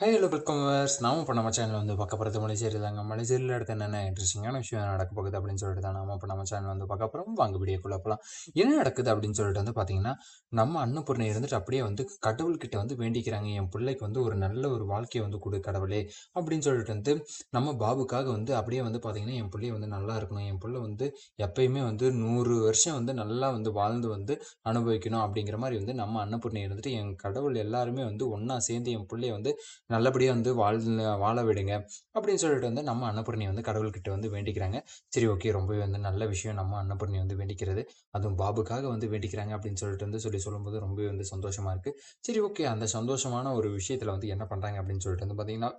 High hello welcome verse நாம இப்போ நம்ம சேனல் வந்து பார்க்க போகிறது மலைச்சேரி தாங்க. மலைச்சேரியில் அடுத்து என்னென்ன இன்ட்ரெஸ்டிங்கான விஷயம் நடக்க போகுது அப்படின்னு சொல்லிட்டு தான் நாம இப்போ நம்ம சேனல் வந்து பார்க்க போகிறோம் வாங்க வீடியோக்குள்ள போகலாம் என்ன நடக்குது அப்படின்னு சொல்லிட்டு வந்து பார்த்தீங்கன்னா நம்ம அன்னபூர்ணை இருந்துட்டு அப்படியே வந்து கடவுள்கிட்ட வந்து வேண்டிக்கிறாங்க. என் பிள்ளைக்கு வந்து ஒரு நல்ல ஒரு வாழ்க்கையை வந்து கொடு கடவுளே அப்படின்னு சொல்லிட்டு வந்து நம்ம பாபுக்காக வந்து அப்படியே வந்து பார்த்தீங்கன்னா என் பிள்ளைய வந்து நல்லா இருக்கணும். என் பிள்ளை வந்து எப்பயுமே வந்து நூறு வருஷம் வந்து நல்லா வந்து வாழ்ந்து வந்து அனுபவிக்கணும் அப்படிங்கிற மாதிரி வந்து நம்ம அன்னபூர்ணை இருந்துட்டு என் கடவுள் எல்லாருமே வந்து ஒன்றா சேர்ந்து என் பிள்ளைய வந்து நல்லபடியாக வந்து வாழ் வாழ விடுங்க. அப்படின்னு சொல்லிட்டு வந்து நம்ம அன்னபூர்ணி வந்து கடவுள்கிட்ட வந்து வேண்டிக்கிறாங்க. சரி ஓகே ரொம்பவே வந்து நல்ல விஷயம். நம்ம அன்னபூர்ணி வந்து வேண்டிக்கிறது. அதுவும் பாபுக்காக வந்து வேண்டிக்கிறாங்க அப்படின்னு சொல்லிட்டு வந்து சொல்லி சொல்லும்போது ரொம்பவே வந்து சந்தோஷமாக இருக்குது சரி ஓகே அந்த சந்தோஷமான ஒரு விஷயத்தில் வந்து என்ன பண்ணுறாங்க அப்படின்னு சொல்லிட்டு வந்து பார்த்தீங்கன்னா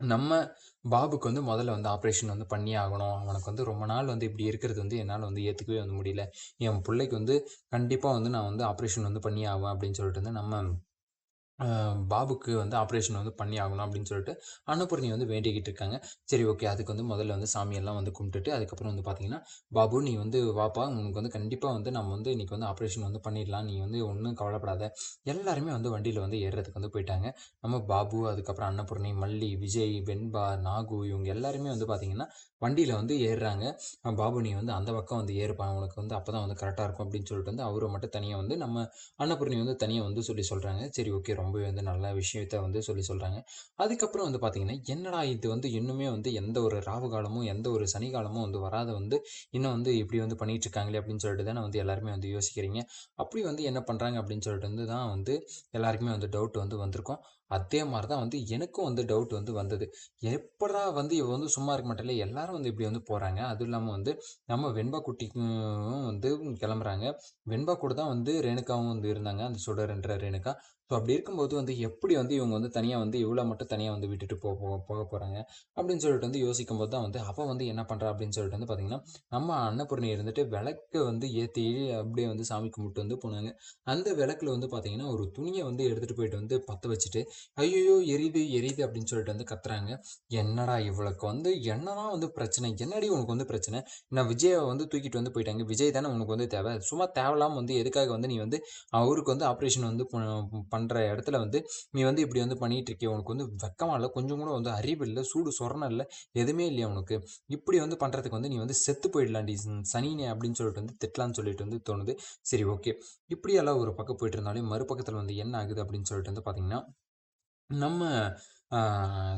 நம்ம பாபுக்கு வந்து முதல்ல வந்து ஆப்ரேஷன் வந்து பண்ணி ஆகணும். அவனுக்கு வந்து ரொம்ப நாள் வந்து இப்படி இருக்கிறது வந்து என்னால் வந்து ஏற்றுக்கவே வந்து முடியல. என் பிள்ளைக்கு வந்து கண்டிப்பாக வந்து நான் வந்து ஆப்ரேஷன் வந்து பண்ணி ஆவேன் அப்படின்னு சொல்லிட்டு வந்து நம்ம பாபுக்கு வந்து ஆப்ரேஷன் வந்து பண்ணி ஆகணும் அப்படின்னு சொல்லிட்டு அன்னபூர்ணி வந்து வேண்டிக்கிட்டு இருக்காங்க. சரி ஓகே அதுக்கு வந்து முதல்ல வந்து சாமியெல்லாம் வந்து கும்பிட்டுட்டு அதுக்கப்புறம் வந்து பார்த்தீங்கன்னா பாபு நீ வந்து வாப்பா உனக்கு வந்து கண்டிப்பாக வந்து நம்ம வந்து இன்னைக்கு வந்து ஆப்ரேஷன் வந்து பண்ணிடலாம். நீ வந்து ஒன்றும் கவலைப்படாத. எல்லாருமே வந்து வண்டியில் வந்து ஏறுறதுக்கு வந்து போயிட்டாங்க. நம்ம பாபு அதுக்கப்புறம் அன்னபூர்ணி மல்லி விஜய் வெண்பா நாகு இவங்க எல்லாருமே வந்து பார்த்தீங்கன்னா வண்டியில் வந்து ஏறுறாங்க. பாபு நீ வந்து அந்த பக்கம் வந்து ஏறுப்பா. உனக்கு வந்து அப்போ தான் வந்து கரெக்டாக இருக்கும் அப்படின்னு சொல்லிட்டு வந்து அவரை மட்டும் தனியாக வந்து நம்ம அன்னபூர்ணி வந்து தனியாக வந்து சொல்லி சொல்கிறாங்க சரி ஓகே ரொம்பவே வந்து நல்ல விஷயத்த வந்து சொல்லி சொல்கிறாங்க அதுக்கப்புறம் வந்து பார்த்தீங்கன்னா என்னடா இது வந்து இன்னுமே வந்து எந்த ஒரு ராவு காலமும் எந்த ஒரு சனி காலமும் வந்து வராத வந்து இன்னும் வந்து இப்படி வந்து பண்ணிட்டு இருக்காங்களே அப்படின்னு சொல்லிட்டு தானே வந்து எல்லாருமே வந்து யோசிக்கிறீங்க. அப்படி வந்து என்ன பண்ணுறாங்க அப்படின்னு சொல்லிட்டு வந்து தான் வந்து எல்லாருக்குமே வந்து டவுட் வந்து வந்திருக்கும். அதே மாதிரி தான் வந்து எனக்கும் வந்து டவுட் வந்து வந்தது. எப்படா வந்து இவ வந்து சும்மா இருக்க மாட்டேல எல்லாரும் வந்து இப்படி வந்து போகிறாங்க அதுவும் இல்லாமல் வந்து நம்ம வெண்பா குட்டிக்கும் வந்து கிளம்புறாங்க. வெண்பா கூட தான் வந்து ரேணுகாவும் வந்து இருந்தாங்க. அந்த சுடர்ன்ற ரேணுகா. ஸோ அப்படி இருக்கும்போது வந்து எப்படி வந்து இவங்க வந்து தனியாக வந்து இவ்வளோ மட்டும் தனியாக வந்து விட்டுட்டு போக போக போக போகிறாங்க அப்படின்னு சொல்லிட்டு வந்து யோசிக்கும் போது தான் வந்து அவள் வந்து என்ன பண்ணுறா அப்படின்னு சொல்லிட்டு வந்து பார்த்தீங்கன்னா நம்ம அன்னபூர்ணி இருந்துட்டு விளக்கு வந்து ஏற்றி அப்படியே வந்து சாமி கும்பிட்டு வந்து போனாங்க. அந்த விளக்குல வந்து பார்த்தீங்கன்னா ஒரு துணியை வந்து எடுத்துகிட்டு போயிட்டு வந்து பற்ற வச்சுட்டு ஐயோ எரியுது எரியுது அப்படின்னு சொல்லிட்டு வந்து கத்துறாங்க. என்னடா இவளுக்கு வந்து என்னதான் வந்து பிரச்சனை என்னடி உனக்கு வந்து பிரச்சனை? நான் விஜயை வந்து தூக்கிட்டு வந்து போயிட்டாங்க? விஜய் தானே உனக்கு வந்து தேவை. சும்மா தேவையில்லாமல் வந்து எதுக்காக வந்து நீ வந்து அவருக்கு வந்து ஆப்ரேஷன் வந்து பண்ணுற இடத்துல வந்து நீ வந்து இப்படி வந்து பண்ணிகிட்டு இருக்கே உனக்கு வந்து வெக்கமாக இல்லை கொஞ்சம் கூட வந்து அறிவு இல்லை சூடு சொரணம் இல்லை எதுவுமே இல்லையா உனக்கு? இப்படி வந்து பண்ணுறதுக்கு வந்து நீ வந்து செத்து போயிடலாண்டி சனினே அப்படின்னு சொல்லிட்டு வந்து திட்டலான்னு சொல்லிட்டு வந்து தோணுது. சரி ஓகே. இப்படியெல்லாம் ஒரு பக்கம் போயிட்டு இருந்தாலும் மறுபக்கத்தில் வந்து என்ன ஆகுது அப்படின்னு சொல்லிட்டு வந்து பார்த்தீங்கன்னா நம்ம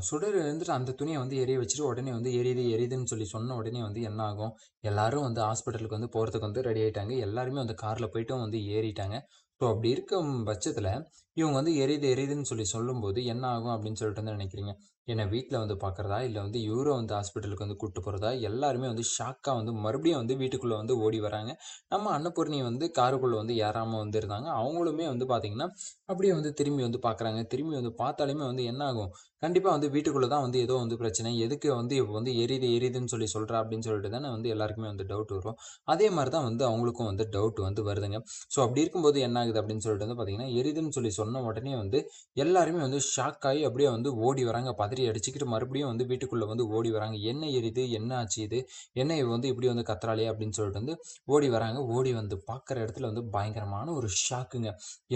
சுடர் இருந்துட்டு அந்த துணியை வந்து எரிய வச்சுட்டு உடனே வந்து எரியுது எரியுதுன்னு சொல்லி சொன்ன உடனே வந்து என்ன ஆகும்? எல்லாரும் வந்து ஹாஸ்பிட்டலுக்கு வந்து போகிறதுக்கு வந்து ரெடி ஆகிட்டாங்க எல்லாருமே வந்து காரில் போயிட்டும் வந்து ஏறிட்டாங்க. ஸோ அப்படி இருக்கும் பட்சத்தில் இவங்க வந்து எரியுது எரியுதுன்னு சொல்லி சொல்லும்போது என்ன ஆகும் அப்படின்னு சொல்லிட்டு வந்து நினைக்கிறீங்க? என்னை வீட்டில் வந்து பார்க்குறதா இல்லை வந்து இவரை வந்து ஹாஸ்பிட்டலுக்கு வந்து கூப்பிட்டு போகிறதா எல்லாருமே வந்து ஷாக்காக வந்து மறுபடியும் வந்து வீட்டுக்குள்ளே வந்து ஓடி வராங்க. நம்ம அன்னபூர்ணி வந்து காருக்குள்ளே வந்து ஏறாமல் வந்துருந்தாங்க அவங்களுமே வந்து பார்த்திங்கன்னா அப்படியே வந்து திரும்பி வந்து பார்க்குறாங்க திரும்பி வந்து பார்த்தாலுமே வந்து என்ன ஆகும்? கண்டிப்பாக வந்து வீட்டுக்குள்ளே தான் வந்து ஏதோ வந்து பிரச்சனை. எதுக்கு வந்து இப்போ வந்து எரியுது எரியுதுன்னு சொல்லி சொல்கிறா அப்படின்னு சொல்லிட்டு தானே வந்து எல்லாருக்குமே வந்து டவுட் வரும். அதே மாதிரி தான் வந்து அவங்களுக்கும் வந்து டவுட் வந்து வருதுங்க. ஸோ அப்படி இருக்கும்போது என்ன ஆகுது அப்படின்னு சொல்லிட்டு வந்து பார்த்தீங்கன்னா எரியுதுன்னு சொல்லி சொன்ன உடனே வந்து எல்லாருமே வந்து ஷாக் ஆகி அப்படியே வந்து ஓடி வராங்க. மாதிரி அடிச்சுக்கிட்டு மறுபடியும் வந்து வீட்டுக்குள்ளே வந்து ஓடி வராங்க. என்ன எரியுது? என்ன ஆச்சு இது? என்ன இவ வந்து இப்படி வந்து கத்துறாளே அப்படின்னு சொல்லிட்டு வந்து ஓடி வராங்க. ஓடி வந்து பார்க்குற இடத்துல வந்து பயங்கரமான ஒரு ஷாக்குங்க.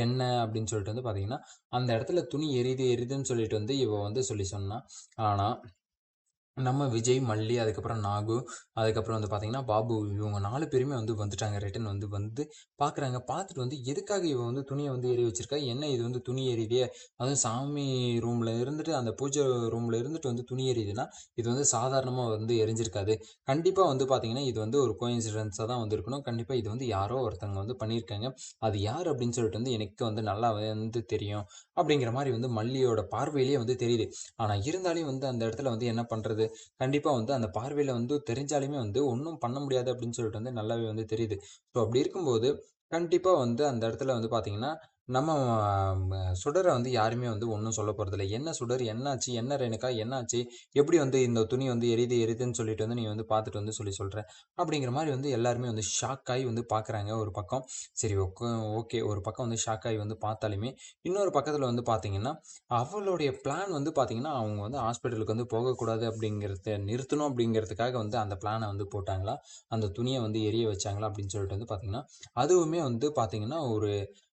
என்ன அப்படின்னு சொல்லிட்டு வந்து பார்த்தீங்கன்னா அந்த இடத்துல துணி எரியுது எரியுதுன்னு சொல்லிட்டு வந்து இவ வந்து சொல்லி சொன்னான் ஆனால் நம்ம விஜய் மல்லி அதுக்கப்புறம் நாகு அதுக்கப்புறம் வந்து பார்த்தீங்கன்னா பாபு இவங்க நாலு பேருமே வந்து வந்துட்டாங்க. ரிட்டன் வந்து வந்து பார்க்குறாங்க பார்த்துட்டு வந்து எதுக்காக இவன் வந்து துணியை வந்து எரி வச்சிருக்கா? என்ன இது வந்து துணி எரியுதே அதுவும் சாமி ரூமில் இருந்துட்டு அந்த பூஜை ரூமில் இருந்துட்டு வந்து துணி எரியுதுன்னா இது வந்து சாதாரணமாக வந்து எரிஞ்சிருக்காது. கண்டிப்பாக வந்து பார்த்தீங்கன்னா இது வந்து ஒரு கோயின்சிடென்ஸாக தான் வந்து இருக்கணும். கண்டிப்பாக இது வந்து யாரோ ஒருத்தவங்க வந்து பண்ணியிருக்காங்க. அது யார் அப்படின்னு சொல்லிட்டு வந்து எனக்கு வந்து நல்லா வந்து தெரியும். அப்படிங்கிற மாதிரி வந்து மல்லியோட பார்வையிலேயே வந்து தெரியுது. ஆனால் இருந்தாலும் வந்து அந்த இடத்துல வந்து என்ன பண்ணுறது கண்டிப்பாக வந்து அந்த பார்வையில் வந்து தெரிஞ்சாலுமே வந்து ஒன்றும் பண்ண முடியாது அப்படின்னு சொல்லிட்டு வந்து நல்லாவே வந்து தெரியுது. ஸோ அப்படி இருக்கும்போது கண்டிப்பாக வந்து அந்த இடத்துல வந்து பார்த்தீங்கன்னா நம்ம சுடரை வந்து யாருமே வந்து ஒன்றும் சொல்ல போகிறதில்ல என்ன சுடர் என்னாச்சு என்ன ரேணுக்கா என்னாச்சு எப்படி வந்து இந்த துணி வந்து எரியுது எரியுதுன்னு சொல்லிட்டு வந்து நீ வந்து பார்த்துட்டு வந்து சொல்லி சொல்கிற அப்படிங்கிற மாதிரி வந்து எல்லாருமே வந்து ஷாக் ஆகி வந்து பார்க்குறாங்க ஒரு பக்கம். சரி ஓகே ஓகே ஒரு பக்கம் வந்து ஷாக் ஆகி வந்து பார்த்தாலுமே இன்னொரு பக்கத்தில் வந்து பார்த்தீங்கன்னா அவளுடைய பிளான் வந்து பார்த்தீங்கன்னா அவங்க வந்து ஹாஸ்பிட்டலுக்கு வந்து போகக்கூடாது அப்படிங்கிறத நிறுத்தணும் அப்படிங்கிறதுக்காக வந்து அந்த பிளானை வந்து போட்டாங்களா? அந்த துணியை வந்து எரிய வச்சாங்களா? அப்படின்னு சொல்லிட்டு வந்து பார்த்தீங்கன்னா அதுவுமே வந்து பார்த்தீங்கன்னா ஒரு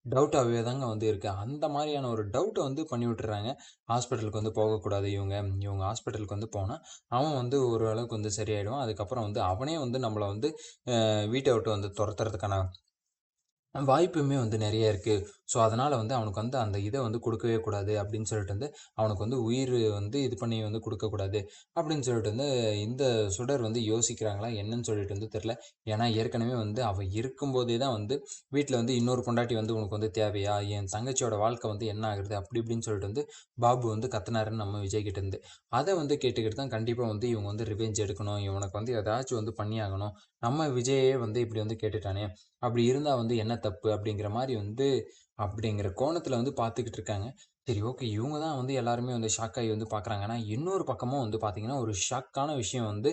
டவுட்டாகவே தாங்க வந்து இருக்குது அந்த மாதிரியான ஒரு டவுட்டை வந்து பண்ணி விட்டுறாங்க. ஹாஸ்பிட்டலுக்கு வந்து போகக்கூடாது இவங்க. இவங்க ஹாஸ்பிட்டலுக்கு வந்து போனால் அவன் வந்து ஓரளவுக்கு வந்து சரியாயிடுவான். அதுக்கப்புறம் வந்து அவனே வந்து நம்மளை வந்து வீட்டை விட்டு வந்து துரத்துறதுக்கான வாய்ப்புமே வந்து நிறைய இருக்குது ஸோ அதனால் வந்து அவனுக்கு வந்து அந்த இதை வந்து கொடுக்கவே கூடாது அப்படின்னு சொல்லிட்டு வந்து அவனுக்கு வந்து உயிர் வந்து இது பண்ணி வந்து கொடுக்கக்கூடாது அப்படின்னு சொல்லிட்டு வந்து இந்த சுடர் வந்து யோசிக்கிறாங்களா என்னன்னு சொல்லிட்டு வந்து தெரில ஏன்னா ஏற்கனவே வந்து அவள் இருக்கும்போதே தான் வந்து வீட்டில் வந்து இன்னொரு பொண்டாட்டி வந்து உனக்கு வந்து தேவையா? என் தங்கச்சியோட வாழ்க்கை வந்து என்ன ஆகுறது? அப்படி இப்படின்னு சொல்லிட்டு வந்து பாபு வந்து கத்துனாருன்னு நம்ம விஜய் கிட்ட இருந்து. அதை வந்து கேட்டுக்கிட்டு தான் கண்டிப்பாக வந்து இவங்க வந்து ரிவெஞ்ச் எடுக்கணும். இவனுக்கு வந்து ஏதாச்சும் வந்து பண்ணியாகணும். நம்ம விஜயே வந்து இப்படி வந்து கேட்டுட்டானே. அப்படி இருந்தால் வந்து என்ன தப்பு அப்படிங்கிற மாதிரி வந்து அப்படிங்கிற கோணத்தில் வந்து பார்த்துக்கிட்டு இருக்காங்க. சரி ஓகே. இவங்க தான் வந்து எல்லாருமே வந்து ஷாக் ஆகி வந்து ஆனால் இன்னொரு பக்கமும் வந்து பார்த்திங்கன்னா ஒரு ஷாக்கான விஷயம் வந்து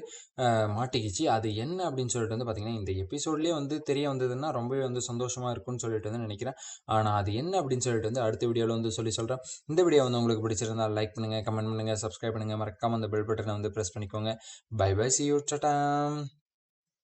மாட்டிக்கிச்சு. அது என்ன அப்படின்னு சொல்லிட்டு வந்து பார்த்திங்கன்னா இந்த எபிசோட்லேயே வந்து தெரிய வந்ததுன்னா ரொம்பவே வந்து சந்தோஷமாக இருக்கும்னு சொல்லிட்டு வந்து நினைக்கிறேன். ஆனால் அது என்ன அப்படின்னு சொல்லிட்டு வந்து அடுத்த வீடியோவில் வந்து சொல்லி சொல்கிறேன் இந்த வீடியோ வந்து உங்களுக்கு பிடிச்சிருந்தா லைக் பண்ணுங்கள் கமெண்ட் பண்ணுங்கள் சப்ஸ்கிரைப் பண்ணுங்கள் மறக்காமல் அந்த பெல் பட்டனை வந்து ப்ரெஸ் பண்ணிக்கோங்க. Bye bye see you சட்டாம்